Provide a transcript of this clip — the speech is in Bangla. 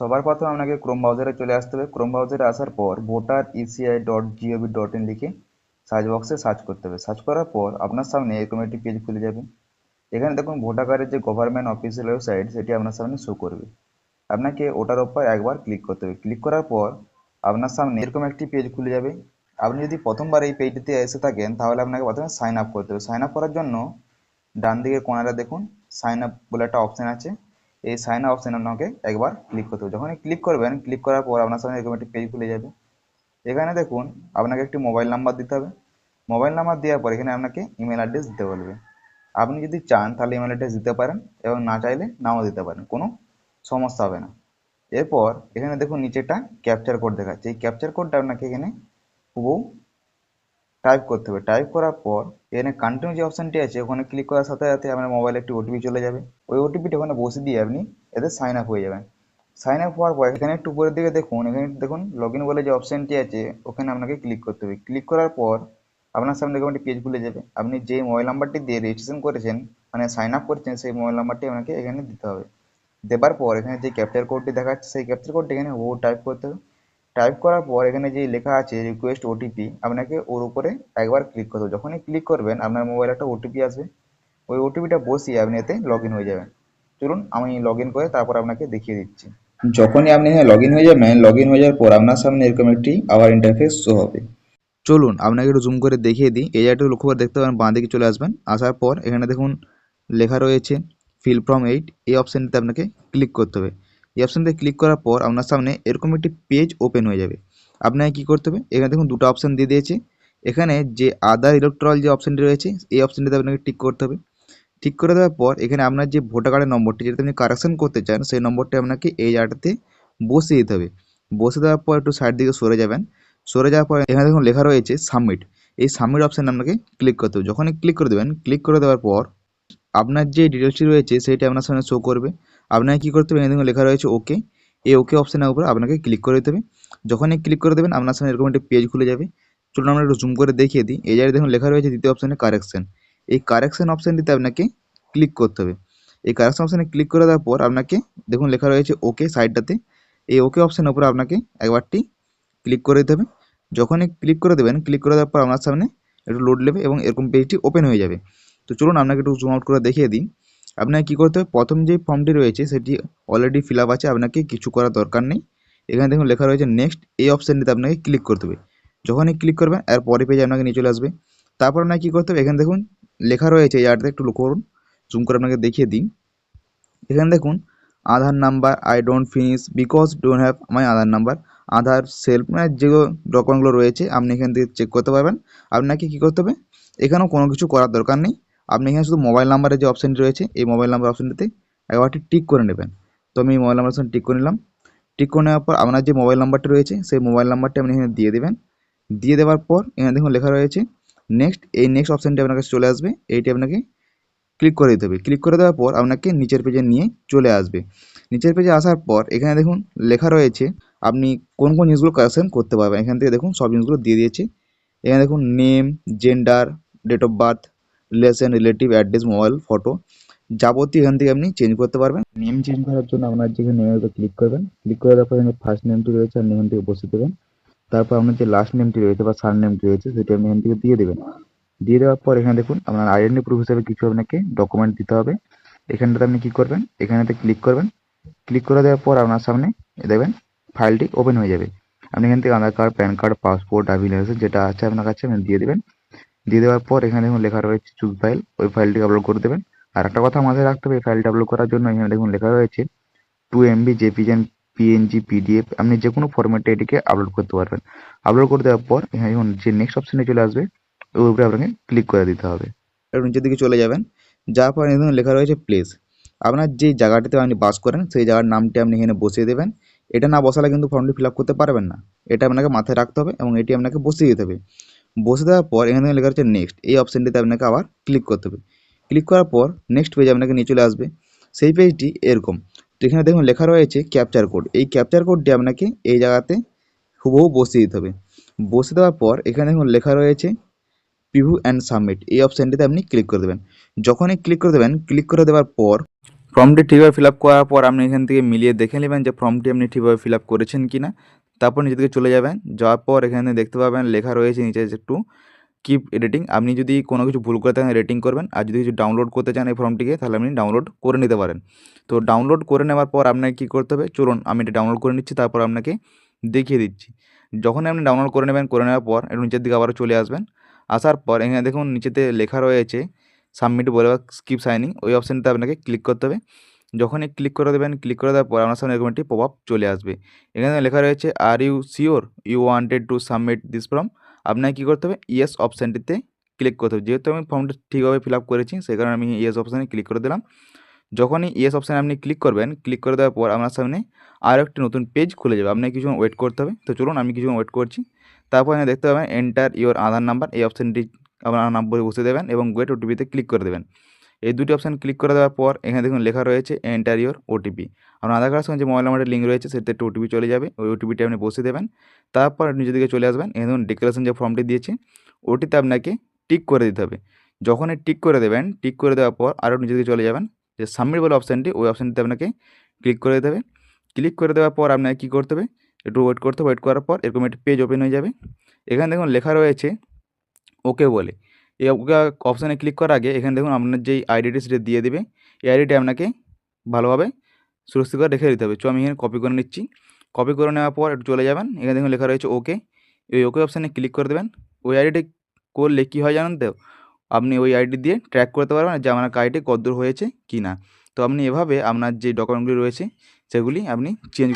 সবার প্রথমে আপনাকে ক্রোম ব্রাউজারে চলে আসতে হবে। ক্রোম ব্রাউজারে আসার পর voter ECI dot GOV dot in লিখে সার্চ বক্সে সার্চ করতে হবে। সার্চ করার পর আপনার সামনে এরকম একটি পেজ খুলে যাবে। এখানে দেখুন ভোটার কার্ডের যে গভর্নমেন্ট অফিসিয়াল ওয়েবসাইট সেটি আপনার সামনে শো করবে। আপনাকে ওটার ওপর একবার ক্লিক করতে হবে। ক্লিক করার পর আপনার সামনে এরকম একটি পেজ খুলে যাবে। আপনি যদি প্রথমবার এই পেজটিতে এসে থাকেন, তাহলে আপনাকে প্রথমে সাইন আপ করতে হবে। সাইন আপ করার জন্য ডান দিকে কোনারে দেখুন সাইন আপ বলে একটা অপশান আছে। এই সাইন আপ অপশানে আপনাকে একবার ক্লিক করতে হবে। যখনই ক্লিক করবেন ক্লিক করার পর আপনার সামনে এরকম একটি পেজ খুলে যাবে। এখানে দেখুন, আপনাকে একটি মোবাইল নাম্বার দিতে হবে। মোবাইল নাম্বার দেওয়ার পর এখানে আপনাকে ইমেল অ্যাড্রেস দিতে বলবে। আপনি যদি চান, তাহলে ইমেল অ্যাড্রেস দিতে পারেন এবং না চাইলে নাও দিতে পারেন। কোনো সমস্যা হবে না। এরপর এখানে দেখুন নিচে একটা ক্যাপচার কোড দেখাচ্ছে। এই ক্যাপচার কোডটা আপনাকে এখানে হুবহু টাইপ করতে হবে। টাইপ করার পর এখানে কন্টিনিউ যে অপশানটি আছে, ওখানে ক্লিক করার সাথে সাথে আপনার মোবাইলে একটি ওটিপি চলে যাবে। ওই ওটিপিটা ওখানে বসে দিয়ে আপনি এতে সাইন আপ হয়ে যাবেন। সাইন আপ হওয়ার পর এখানে একটু উপরের দিকে দেখুন, এখানে দেখুন লগ ইন বলে যে অপশানটি আছে, ওখানে আপনাকে ক্লিক করতে হবে। ক্লিক করার পর আপনার সামনে এরকম একটি পেজ খুলে যাবে। আপনি যে মোবাইল নাম্বারটি দিয়ে রেজিস্ট্রেশন করেছেন মানে সাইন আপ করেছেন, সেই মোবাইল নাম্বারটি আপনাকে এখানে দিতে হবে। দেবার পর এখানে যে ক্যাপচার কোডটি দেখাচ্ছে, সেই ক্যাপচার কোডটি এখানে ও টাইপ করতে হবে। টাইপ করার পর এখানে যে লেখা আছে রিকোয়েস্ট ওটিপি আপনাকে ওর উপরে একবার ক্লিক করতে হবে। যখনই ক্লিক করবেন, আপনার মোবাইলে একটা ওটিপি আসবে। ওই ওটিপিটা বসিয়ে আপনি এতে লগ হয়ে যাবেন। চলুন, আমি লগ করে তারপর আপনাকে দেখিয়ে দিচ্ছি। যখনই আপনি এখানে লগ হয়ে যাবেন লগ হয়ে যাওয়ার পর আপনার সামনে এরকম একটি আবার ইন্টারফেস শো হবে। চলুন, আপনাকে একটু জুম করে দেখিয়ে দিই। এই জায়গাটা লক্ষ্য করে দেখতে পাবেন বাঁ দিকে চলে আসবেন। আসার পর এখানে দেখুন, লেখা রয়েছে ফিল ফ্রম এইট এই অপশানটিতে আপনাকে ক্লিক করতে হবে। এই অপশানটিতে ক্লিক করার পর আপনার সামনে এরকম একটি পেজ ওপেন হয়ে যাবে। আপনাকে কী করতে হবে? এখানে দেখুন দুটো অপশান দিয়ে দিয়েছে। এখানে যে আদার ইলেকট্রাল যে অপশানটি রয়েছে, এই অপশানটিতে আপনাকে টিক করতে হবে। ঠিক করে দেওয়ার পর এখানে আপনার যে ভোটার কার্ডের নম্বরটি যেটা আপনি কারেকশন করতে চান, সেই নম্বরটি আপনাকে এই জায়গাটাতে বসিয়ে দিতে হবে। বসে দেওয়ার পর একটু সাইড দিকে সরে যাবেন। সরে যাওয়ার পর এখানে দেখুন লেখা রয়েছে সাবমিট এই সাবমিট অপশানে আপনাকে ক্লিক করতে হবে। যখনই ক্লিক করে দেবেন ক্লিক করে দেওয়ার পর আপনার যে ডিটেলসটি রয়েছে সেটা আপনার সামনে শো করবে। আপনাকে কী করতে হবে? এখানে দেখুন লেখা রয়েছে ওকে এই ওকে অপশানের উপর আপনাকে ক্লিক করে দিতে হবে। যখনই ক্লিক করে দেবেন, আপনার সামনে এরকম একটি পেজ খুলে যাবে। চলুন আমরা একটু জুম করে দেখিয়ে দিই। এই জায়গায় দেখুন লেখা রয়েছে দ্বিতীয় অপশানে কারেকশান এই কারেকশান অপশানটিতে আপনাকে ক্লিক করতে হবে। এই কারেকশন অপশানে ক্লিক করে দেওয়ার পর আপনাকে দেখুন লেখা রয়েছে ওকে সাইডটাতে এই ওকে অপশানের উপর আপনাকে একবারটি ক্লিক করে দিতে হবে। যখনই ক্লিক করে দেবেন ক্লিক করে দেওয়ার পর আপনার সামনে একটু লোড নেবে এবং এরকম পেজটি ওপেন হয়ে যাবে। তো চলুন আপনাকে একটু জুম আউট করে দেখিয়ে দিই। আপনাকে কী করতে হবে? প্রথম যে ফর্মটি রয়েছে, সেটি অলরেডি ফিল আছে, আপনাকে কিছু করার দরকার নেই। এখানে দেখুন লেখা রয়েছে নেক্সট এই অপশানটিতে আপনাকে ক্লিক করতে হবে। যখনই ক্লিক করবেন এর পরে পেজে আপনাকে নিয়ে চলে আসবে। তারপর আপনাকে কী করতে হবে? এখানে দেখুন, লেখা রয়েছে এই আর্টতে একটু লক্ষ্য করুন। জুম করে আপনাকে দেখিয়ে দিই। এখানে দেখুন, Aadhaar number I don't finish because don't have my Aadhaar number Aadhaar self মানে যে ডকুমেন্টগুলো রয়েছে, আপনি এখান থেকে চেক করতে পারবেন। আপনাকে কী করতে হবে? এখানেও কোনো কিছু করার দরকার নেই। আপনি এখানে শুধু মোবাইল নাম্বারের যে অপশানটি রয়েছে, এই মোবাইল নাম্বার অপশানটিতে একবারটি টিক করে নেবেন। তো আমি এই মোবাইল নাম্বার অপশান টিক করে নিলাম। টিক করে নেওয়ার পর আপনার যে মোবাইল নাম্বারটি রয়েছে, সেই মোবাইল নাম্বারটি আপনি এখানে দিয়ে দেবেন। দিয়ে দেওয়ার পর এখানে দেখুন লেখা রয়েছে নেক্সট এই নেক্সট অপশানটি আপনার কাছে চলে আসবে। এইটি আপনাকে ক্লিক করে দিতে হবে। ক্লিক করে দেওয়ার পর আপনাকে নিচের পেজে নিয়ে চলে আসবে। নিচের পেজে আসার পর এখানে দেখুন লেখা রয়েছে, আপনি কোন কোন জিনিসগুলো কালেকশন করতে পারবেন। এখান থেকে দেখুন সব জিনিসগুলো দিয়ে দিয়েছে। এখানে দেখুন name gender date of birth relation, relative, address, mobile, photo, যাবতীয় এখান থেকে আপনি চেঞ্জ করতে পারবেন। নেম চেঞ্জ করার জন্য আপনার যেখানে নেমের উপর ক্লিক করবেন। ক্লিক করে দেওয়ার পর এখানে ফার্স্ট নেমটি রয়েছে আপনি এখান থেকে বসে দেবেন। তারপর আপনার যে লাস্ট নেমটি রয়েছে বা সার নেমটি রয়েছে, সেটি আপনি এখান থেকে দিয়ে দেবেন। দিয়ে দেওয়ার পর এখানে দেখুন, আপনার আইডেন্টি প্রুফ হিসেবে কিছু আপনাকে ডকুমেন্ট দিতে হবে। এখানটাতে আপনি কী করবেন? এখানেতে ক্লিক করবেন। ক্লিক করে দেওয়ার পর আপনার সামনে দেখবেন ফাইলটি ওপেন হয়ে যাবে। আপনি এখান থেকে Aadhaar card PAN card passport driving licence যেটা আছে আপনার কাছে, আপনি দিয়ে দেবেন। দিয়ে দেওয়ার পর এখানে দেখুন লেখা রয়েছে চুজ ফাইল ওই ফাইলটি আপলোড করে দেবেন। আর একটা কথা মাথায় রাখতে হবে, এই ফাইলটা আপলোড করার জন্য এখানে দেখুন লেখা রয়েছে two MB JPEG PNG PDF আপনি যে কোনো ফরম্যাটে এটিকে আপলোড করতে পারবেন। আপলোড করে দেওয়ার পর এখানে দেখুন যে নেক্সট অপশানে চলে আসবে ওর উপরে আপনাকে ক্লিক করে দিতে হবে। নিচের দিকে চলে যাবেন, যাওয়ার পর দেখুন লেখা রয়েছে প্লেস আপনার যে জায়গাটিতে আপনি বাস করেন, সেই জায়গার নামটি আপনি এখানে বসিয়ে দেবেন। এটা না বসালে কিন্তু ফর্মটি ফিল করতে পারবেন না। এটা আপনাকে মাথায় রাখতে হবে এবং এটি আপনাকে বসিয়ে দিতে হবে। বসে দেওয়ার পর এখানে লেখা হচ্ছে নেক্সট এই অপশানটিতে আপনাকে আবার ক্লিক করতে হবে। ক্লিক করার পর নেক্সট পেজ আপনাকে নিয়ে চলে আসবে। সেই পেজটি এরকম। তো এখানে দেখুন লেখা রয়েছে ক্যাপচার কোড এই ক্যাপচার কোডটি আপনাকে এই জায়গাতে হুবহু বসিয়ে দিতে হবে। বসে দেওয়ার পর এখানে দেখুন লেখা রয়েছে প্রিভিউ অ্যান্ড সাবমিট এই অপশানটিতে আপনি ক্লিক করে দেবেন। যখনই ক্লিক করে দেবেন ক্লিক করে দেওয়ার পর ফর্মটি ঠিকভাবে ফিল করার পর আপনি এখান থেকে মিলিয়ে দেখে নেবেন যে ফর্মটি আপনি ঠিকভাবে ফিল করেছেন কি না তারপর নিচে দিকে চলে যাবেন। যাওয়ার পর এখানে দেখতে পাবেন লেখা রয়েছে নিচে একটু কিপ এডিটিং আপনি যদি কোনো কিছু ভুল করে থাকেন রেটিং করবেন। আর যদি কিছু ডাউনলোড করতে চান এই ফর্মটিকে, তাহলে আপনি ডাউনলোড করে নিতে পারেন। তো ডাউনলোড করে নেওয়ার পর আপনাকে কী করতে হবে? চলুন, আমি এটা ডাউনলোড করে নিচ্ছি, তারপর আপনাকে দেখিয়ে দিচ্ছি। যখন আপনি ডাউনলোড করে নেবেন, করে নেওয়ার পর একটু নিচের দিকে আবারও চলে আসবেন। আসার পর এখানে দেখুন, নিচেতে লেখা রয়েছে সাবমিট বলে বা স্কিপ সাইনিং ওই অপশানটা আপনাকে ক্লিক করতে হবে। যখনই ক্লিক করে দেবেন ক্লিক করে দেওয়ার পর আপনার সামনে এরকম একটি আপ চলে আসবে। এখানে লেখা রয়েছে are you sure you wanted to submit this form আপনাকে কী করতে হবে? ইয়েস অপশানটিতে ক্লিক করতে হবে। যেহেতু আমি ফর্মটা ঠিকভাবে ফিল আপ করেছি, সেই কারণে আমি ইয়েস অপশানে ক্লিক করে দিলাম। যখনই ইয়েস অপশানে আপনি ক্লিক করবেন ক্লিক করে দেওয়ার পর আপনার সামনে আরও একটি নতুন পেজ খুলে যাবে। আপনাকে কিছুক্ষণ ওয়েট করতে হবে। তো চলুন আমি কিছুক্ষণ ওয়েট করছি। তারপর এখানে দেখতে পাবেন এন্টার ইওর আধার নাম্বার এই অপশানটি আপনার নাম্বারে বসে দেবেন এবং গেট ওটিপিতে ক্লিক করে দেবেন। এই দুটি অপশান ক্লিক করে দেওয়ার পর, এখানে দেখুন লেখা রয়েছে এন্টার ইওর ওটিপি আপনার আধার কার্ডের সঙ্গে যে মোবাইল নাম্বারের লিঙ্ক রয়েছে, সেটাতে একটু ওটিপি চলে যাবে। ওই ওটিপিটি আপনি বসে দেবেন। তারপর নিজে দিকে চলে আসবেন। এখানে দেখুন ডিক্লারেশন যে ফর্মটি দিয়েছে, ওটিতে আপনাকে টিক করে দিতে হবে। যখনই টিক করে দেবেন টিক করে দেওয়ার পর আরও নিজে দিকে চলে যাবেন। যে সাবমিট বলে অপশানটি ওই অপশানটিতে আপনাকে ক্লিক করে দিতে হবে। ক্লিক করে দেওয়ার পর আপনাকে কী করতে হবে? একটু ওয়েট করতে হবে। ওয়েট করার পর এরকম একটি পেজ ওপেন হয়ে যাবে। এখানে দেখুন লেখা রয়েছে ওকে বলে। এই অপশানে ক্লিক করার আগে এখানে দেখুন আপনার যেই আইডিটি সেটা দিয়ে দেবে, এই আইডিটি আপনাকে ভালোভাবে সুরক্ষিত করে রেখে দিতে হবে। চো, আমি এখানে কপি করে নিচ্ছি। কপি করে নেওয়ার পর একটু চলে যাবেন। এখানে দেখুন লেখা রয়েছে ওকে এই ওকে অপশানে ক্লিক করে দেবেন। ওই আইডিটি করলে কী হয় জানেন তো? আপনি ওই আইডি দিয়ে ট্র্যাক করতে পারবেন যে আমার আইডি কতদূর হয়েছে কি না তো আপনি এভাবে আপনার যে ডকুমেন্টগুলি রয়েছে, সেগুলি আপনি চেঞ্জ